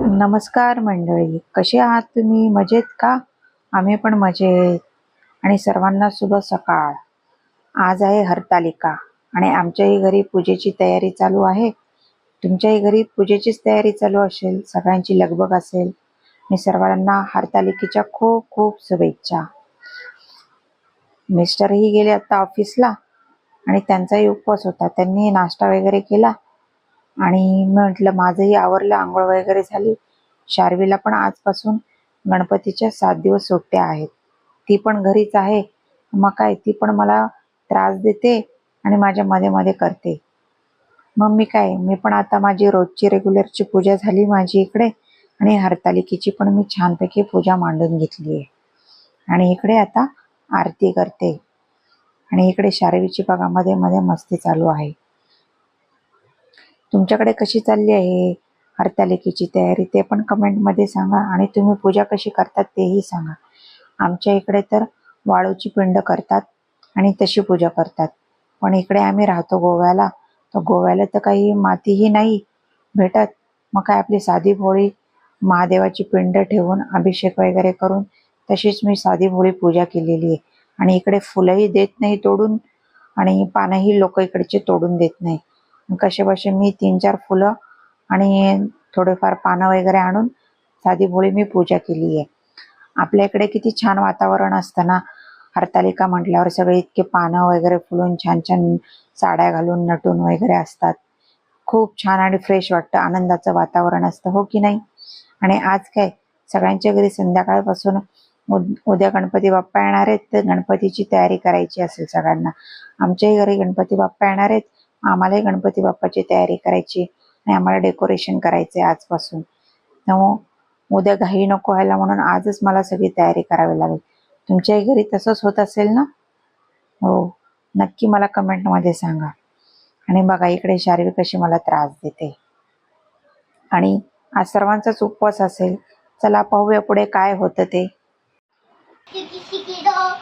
नमस्कार मंडळी. कसे आहात तुम्ही? मजेत का? आम्ही पण मजेत. आणि सर्वांना शुभ सकाळ. आज आहे हरतालिका आणि आमच्याही घरी पूजेची तयारी चालू आहे. तुमच्याही घरी पूजेचीच तयारी चालू असेल सगळ्यांची लगबग असेल. मी सर्वांना हरतालिकेच्या खूप खूप शुभेच्छा. मिस्टरही गेले आता ऑफिसला आणि त्यांचाही उपवास होता. त्यांनी नाश्ता वगैरे केला. आणि म्हटलं माझंही आवरलं आंघोळ वगैरे झाली. शार्वीला पण आजपासून गणपतीच्या सात दिवस सुट्ट्या आहेत. ती पण घरीच आहे. मग काय ती पण मला त्रास देते आणि माझ्या मध्ये मध्ये करते. मग मी काय मी पण आता माझी रोजची रेग्युलरची पूजा झाली माझी इकडे आणि हरतालिकेची पण मी छानपैकी पूजा मांडून घेतली आहे. आणि इकडे आता आरती करते. आणि इकडे शार्वीची बघा मध्ये मध्ये मस्ती चालू आहे. तुमच्याकडे कशी चालली आहे? हरतालिकेची तयारी ते पण कमेंटमध्ये सांगा आणि तुम्ही पूजा कशी करतात तेही सांगा. आमच्या इकडे तर वाळूची पिंड करतात आणि तशी पूजा करतात. पण इकडे आम्ही राहतो गोव्याला. तर गोव्याला तर काही मातीही नाही भेटत. मग काय आपली साधी भोळी महादेवाची पिंड ठेवून अभिषेक वगैरे करून तशीच मी साधी भोळी पूजा केलेली आहे. आणि इकडे फुलंही देत नाही तोडून आणि पानंही लोक इकडचे तोडून देत नाही. कसे बसे मी तीन चार फुलं आणि थोडेफार पानं वगैरे आणून साधी भोळी मी पूजा केली आहे. आपल्या इकडे किती छान वातावरण असतं ना. हरतालिका म्हटल्यावर सगळे इतके पानं वगैरे फुलून छान छान साड्या घालून नटून वगैरे असतात. खूप छान आणि फ्रेश वाटतं. आनंदाचं वातावरण असतं हो की नाही? आणि आज काय? सगळ्यांच्या घरी संध्याकाळपासून उद्या गणपती बाप्पा येणार आहेत. तर गणपतीची तयारी करायची असेल सगळ्यांना. आमच्याही घरी गणपती बाप्पा येणार आहेत. आम्हालाही गणपती बाप्पाची तयारी करायची आणि आम्हाला डेकोरेशन करायचं आहे आजपासून. त्यामुळं उद्या घाई नको व्हायला म्हणून आजच मला सगळी तयारी करावी लागेल. तुमच्याही घरी तसंच होत असेल ना? हो नक्की मला कमेंटमध्ये सांगा. आणि बघा इकडे शारीरिक कशी मला त्रास देते. आणि आज सर्वांचाच उपवास असेल. चला पाहूया पुढे काय होतं ते.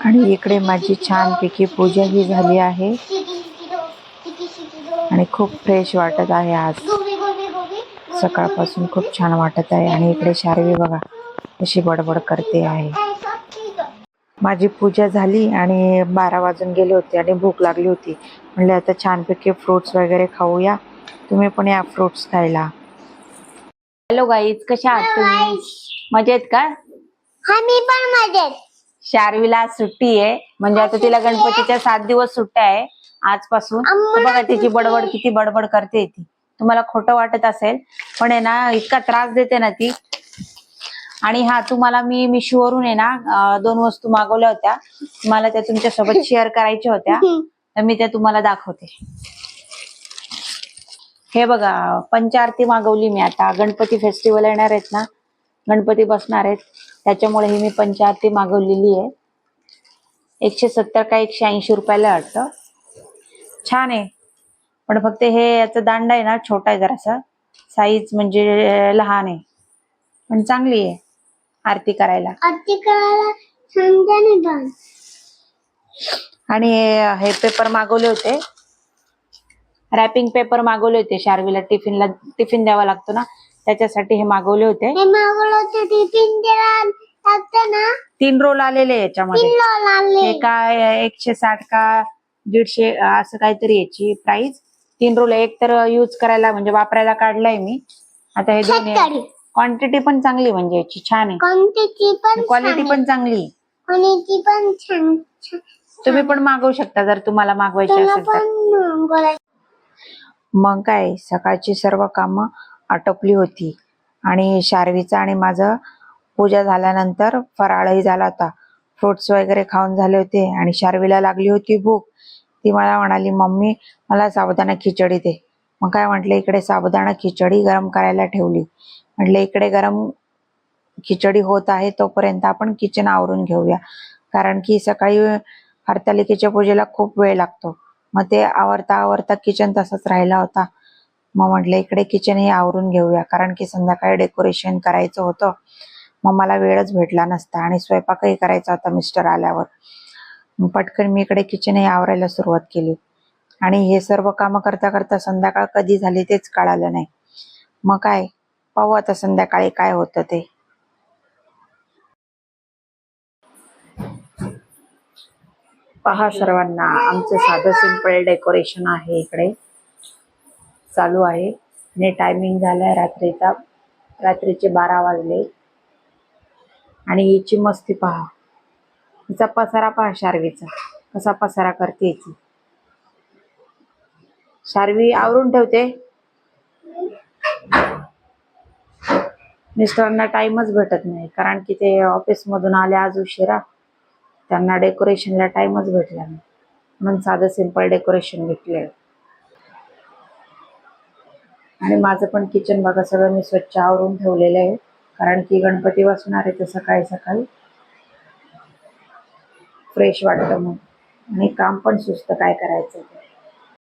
आणि इकडे माझी छानपैकी पूजा ही झाली आहे. आणि खूप फ्रेश वाटत आहे आज. सकाळपासून खूप छान वाटत आहे आणि इकडे शारवी बघा कशी बडबड करते आहे. माझी पूजा झाली आणि बारा वाजून गेले होते आणि भूक लागली होती. म्हणले आता छानपैकी फ्रुट्स वगैरे खाऊया. तुम्ही पण या फ्रुट्स खायला. हॅलो गाईज कशा आहात तुम्ही? मजेत का? हा मी पण मजेत. शार्वीला सुट्टी आहे. म्हणजे आता तिला गणपतीच्या सात दिवस सुट्ट्या आहे. आजपासून. बघा तिची बडबड किती बडबड करते ती. तुम्हाला खोटं वाटत असेल पण आहे ना इतका त्रास देते ना ती. आणि हा तुम्हाला मी मिशोवरून आहे ना दोन वस्तू मागवल्या होत्या. मला त्या तुमच्यासोबत शेअर करायच्या होत्या. तर मी त्या तुम्हाला दाखवते. हे बघा पंचारती मागवली मी आता. गणपती फेस्टिवल येणार आहेत ना. गणपती बसणार आहेत. त्याच्यामुळे ही मी पंचारती मागवलेली आहे. एकशे सत्तर का एकशे ऐंशी रुपयाला वाटतं. छान आहे. पण फक्त हे याचा दांडा आहे ना छोटा आहे जरासा. साईज म्हणजे लहान आहे. पण चांगली आहे. आरती करायला. आरती करायला आणि हे पेपर मागवले होते. रॅपिंग पेपर मागवले होते. शार्वीला टिफिनला टिफिन द्यावा लागतो ना त्याच्यासाठी हे मागवले होते. हे तीन रोल आलेले याच्यामध्ये. हे काय एकशे साठ का दीडशे असं काहीतरी याची प्राइस तीन रोल एक तर यूज करायला म्हणजे वापरायला काढलाय मी. आता हे दोन क्वांटिटी पण चांगली म्हणजे याची छान आहे. क्वालिटी पण चांगली. तुम्ही पण मागवू शकता जर तुम्हाला मागवायची असेल तर. मग काय सकाळची सर्व कामं आटोपली होती. आणि शार्वीचं आणि माझं पूजा झाल्यानंतर फराळही झाला होता. फ्रुट्स वगैरे खाऊन झाले होते आणि शार्वीला लागली होती भूक. ती मला म्हणाली मम्मी मला साबुदाणा खिचडी दे. मग काय म्हटलं इकडे साबुदाणा खिचडी गरम करायला ठेवली. म्हटलं इकडे गरम खिचडी होत आहे तोपर्यंत आपण किचन आवरून घेऊया. कारण की सकाळी हरतालिकेच्या पूजेला खूप वेळ लागतो. मग ते आवरता आवरता किचन तसंच राहिला होता. मग म्हटलं इकडे किचन हे आवरून घेऊया कारण की संध्याकाळी डेकोरेशन करायचं होतं. मग मला वेळच भेटला नसता आणि स्वयंपाकही करायचा होता मिस्टर आल्यावर. पटकन मी इकडे किचन हे आवरायला सुरुवात केली. आणि हे सर्व कामं करता करता संध्याकाळ कधी झाली तेच कळालं नाही. मग काय? पाहू आता संध्याकाळी काय होतं ते. पहा सर्वांना आमचं साधं सिंपल डेकोरेशन आहे इकडे. चालू आहे. आणि टायमिंग झालाय रात्रीचा. रात्रीचे बारा वाजले. आणि हिची मस्ती पहा. हिचा पसारा पहा शार्वीचा. कसा पसारा करते ती शार्वी आवरून ठेवते. मिस्टरांना टाइमच भेटत नाही कारण की ते ऑफिसमधून आले आज उशिरा. त्यांना डेकोरेशनला टाइमच भेटला नाही. म्हणून साधं सिंपल डेकोरेशन भेटले आणि माझं पण किचन बघा सगळं मी स्वच्छ आवरून ठेवलेलं आहे. कारण की गणपती बसणार आहे तर सकाळी सकाळी. फ्रेश वाटतं मग. आणि काम पण सुचतं काय करायचं ते.